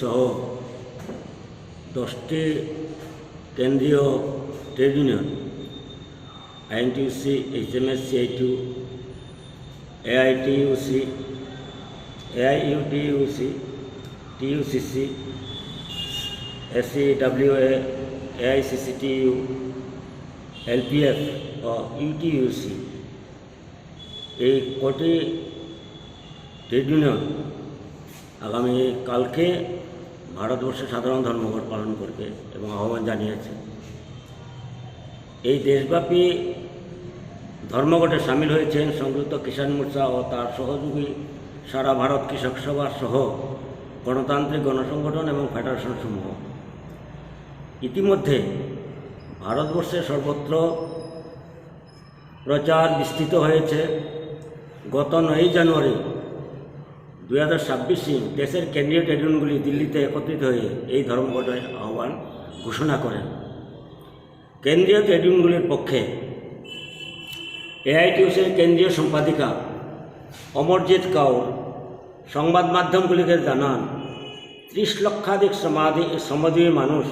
সহ দশটি কেন্দ্রীয় trade union INTUC HMS CITU AITUC, AIUTUC, TUCC SCWA AICCTU, LPF ও UTUC. এই কটি ট্রেড ইউনিয়ন আগামী কালকে ভারতবর্ষে সাধারণ ধর্মঘট পালন করবে এবং আহ্বান জানিয়েছে। এই দেশব্যাপী ধর্মঘটে সামিল হয়েছেন সংযুক্ত কিষাণ মোর্চা ও তার সহযোগী সারা ভারত কৃষক সভা সহ গণতান্ত্রিক গণসংগঠন এবং ফেডারেশন সমূহ। ইতিমধ্যে ভারতবর্ষে সর্বত্র প্রচার বিস্তৃত হয়েছে। গত নয়ই জানুয়ারি দুই হাজার ছাব্বিশে দেশের কেন্দ্রীয় ট্রেডিউনগুলি দিল্লিতে একত্রিত হয়ে এই ধর্মঘটের আহ্বান ঘোষণা করেন। কেন্দ্রীয় ট্রেডিউনগুলির পক্ষে এআইটিউসির কেন্দ্রীয় সম্পাদিকা অমরজিৎ কাউর সংবাদ মাধ্যমগুলিকে জানান, ত্রিশ লক্ষাধিক সমাধি সমাজীবী মানুষ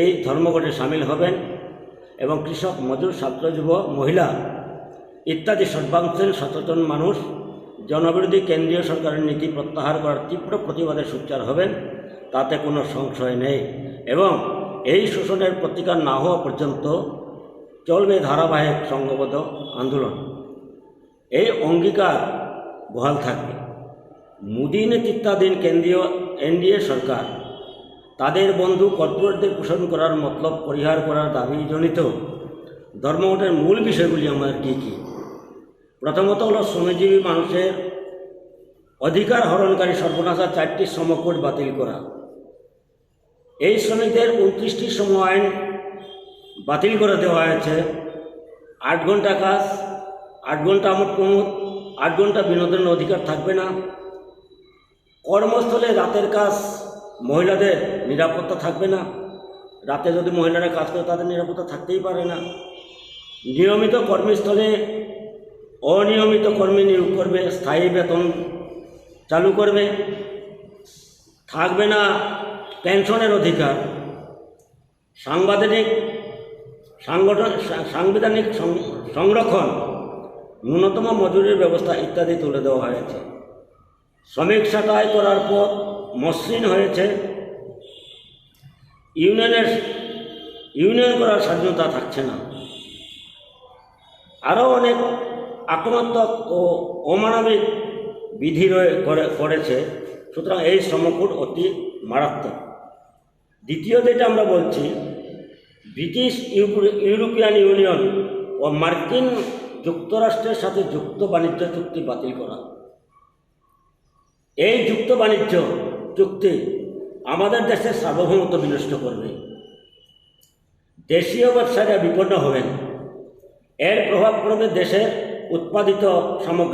এই ধর্মঘটে সামিল হবেন এবং কৃষক, মজুর, ছাত্র, যুব, মহিলা ইত্যাদি সর্বাংশের সচেতন মানুষ জনবিরোধী কেন্দ্রীয় সরকারের নীতি প্রত্যাহার করার তীব্র প্রতিবাদে সোচ্চার হবেন, তাতে কোনো সংশয় নেই এবং এই শোষণের প্রতিকার না হওয়া পর্যন্ত চলবে ধারাবাহিক সংঘবদ্ধ আন্দোলন। এই অঙ্গীকার বহাল থাকবে। মোদী নেতৃত্বাধীন কেন্দ্রীয় এনডিএ সরকার তাদের বন্ধু কর্পোরেটদের পোষণ করার মতলব পরিহার করার দাবি জনিত। ধর্মঘটের মূল বিষয়গুলি আমাদের কী কী? প্রথমত হলো শ্রমজীবী মানুষের অধিকার হরণকারী সর্বনাশা চারটি শ্রমকোড বাতিল করা। এই শ্রমিকদের উনত্রিশটি শ্রম আইন বাতিল করে দেওয়া হয়েছে। আট ঘণ্টা কাজ, আট ঘণ্টা আমোদ প্রমোদ, আট ঘণ্টা বিনোদনের অধিকার থাকবে না। কর্মস্থলে রাতের কাজ, মহিলাদের নিরাপত্তা থাকবে না। রাতে যদি মহিলারা কাজ করে তাদের নিরাপত্তা থাকতেই পারে না। নিয়মিত কর্মস্থলে অনিয়মিত কর্মী নিয়োগ করবে, স্থায়ী বেতন চালু করবে, থাকবে না পেনশনের অধিকার। সাংবিধানিক সাংগঠন, সাংবিধানিক সংরক্ষণ, ন্যূনতম মজুরির ব্যবস্থা ইত্যাদি তুলে দেওয়া হয়েছে। শ্রমিক ছাঁটাই করার পর মসৃণ হয়েছে। ইউনিয়নের, ইউনিয়ন করার স্বাধীনতা থাকছে না। আরও অনেক আক্রমণাত্মক ও অমানবিক বিধি রয়ে করে, করেছে। সুতরাং এই শ্রমকূট অতি মারাত্মক। দ্বিতীয় যেটা আমরা বলছি, ব্রিটিশ ইউরো- ইউরোপিয়ান ইউনিয়ন ও মার্কিন যুক্তরাষ্ট্রের সাথে যুক্ত বাণিজ্য চুক্তি বাতিল করা। এই যুক্ত বাণিজ্য চুক্তি আমাদের দেশের সার্বভৌমত্ব বিনষ্ট করবে। দেশীয় ব্যবসায়ীরা বিপন্ন হবেন। এর প্রভাব পড়বে দেশের উৎপাদিত সামগ্রী